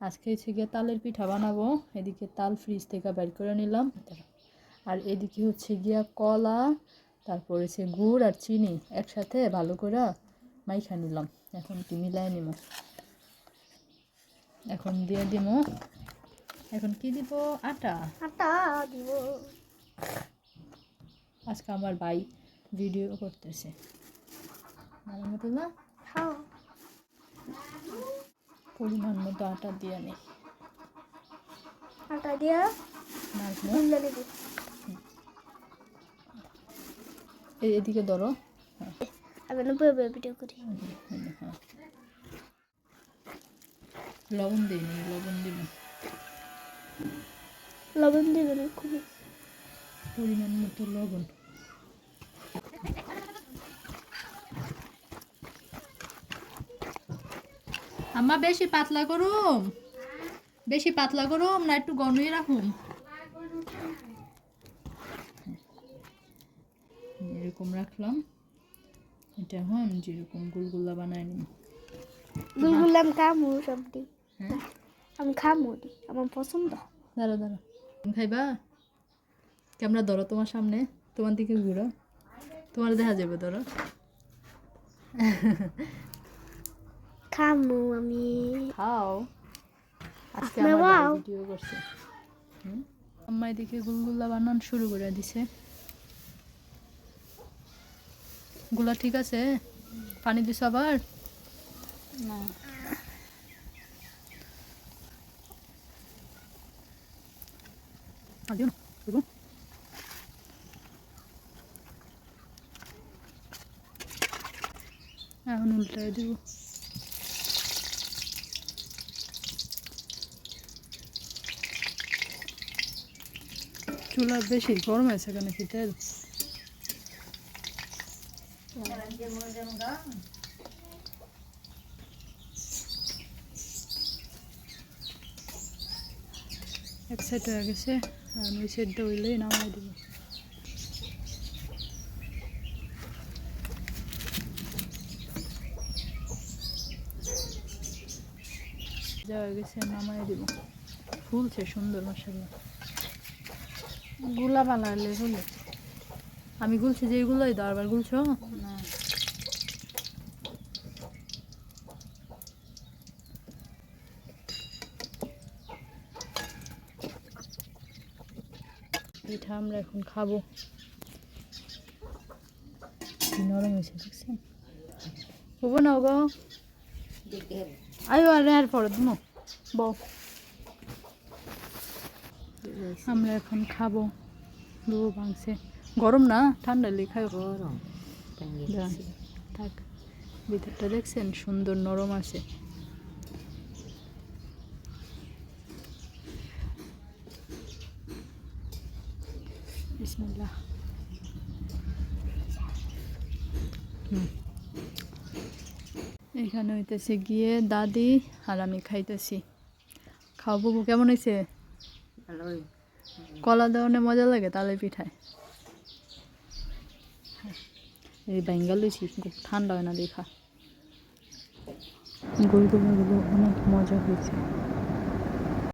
আজকে হচ্ছে গিয়ে তালের পিঠা বানাবো। এদিকে তাল ফ্রিজ থেকে বের করে নিলাম। আর এদিকে হচ্ছে গিয়া কলা তারপর হচ্ছে গুড় আর চিনি একসাথে ভালো করে মাইখা নিলাম। এখন কি মিলাই নিব। এখন দিয়ে দিব। এখন কি দিব? আটা। আটা দিব। আজকে আমার ভাই ভিডিও করতেছে। ভালো মতো না পরিমাণ মতো আটা দিয়ে নি। আটা দিয়া এদিকে ধরো। আমি বয়ে বয়ে ভিডিও করি। হ্যাঁ লবণ দিই নি লবণ দিব। লবণ দিবে না খুবই। পরিমাণ মতো লবণ। আম্মা বেশি পাতলা করুম বেশি পাতলা করুম না একটু গনই রাখুম এরকম রাখলাম। এটা এখন যেরকম গুলগুলা বানাই নিম গুলগুলা আমি খামু সবটি। হ্যাঁ? আমি খামু আমার পছন্দ। দাঁড়া দাঁড়া খাইবা? ক্যামেরা ধরো তোমার সামনে। তোমার দিকে ঘুরো। তোমার দেখা যাবে ধরো। খামু আমি খাও। আজকে আমার ভিডিও করছে। আম্মা এদিকে গুলগুলা বানান শুরু করে দিছে। গুলা ঠিক আছে? পানি দিছ আবার? না। দিও। এখন উল্টায় দিব। চুলা বেশি গরম আছে কেন কি তেল এক সাইড হয়ে গেছে, আর ওই সাইডটা হইলেই নামাই দিব। যা হয়ে গেছে, নামাই দিব। ফুলছে সুন্দর মশাল্লা গুলা বানালে হলো। আমি গুলছি যে এগুলোই তো আবার গুলছো? না পিঠা আমরা এখন খাব। নরম হয়েছে দেখছেন? হব না গো। আয়ো আরে আর পরে দিন। বউ। আমরা এখন খাব। দুবো ভাঙছে গরম না? ঠান্ডা লেখায় গরম। থাক। ভিতরটা দেখছেন? সুন্দর নরম আছে। বিসমিল্লাহ। এখানে হইতেছে গিয়ে দাদি আর আমি খাইতেছি। খাওয়াবো কেমন হয়েছে কলা দেওয়ানে মজা লাগে, তালে পিঠায়। এই বেঙ্গল লুচি ঠান্ডা হয় না দেখা। গরু গুলো অনেক মজা হয়েছে।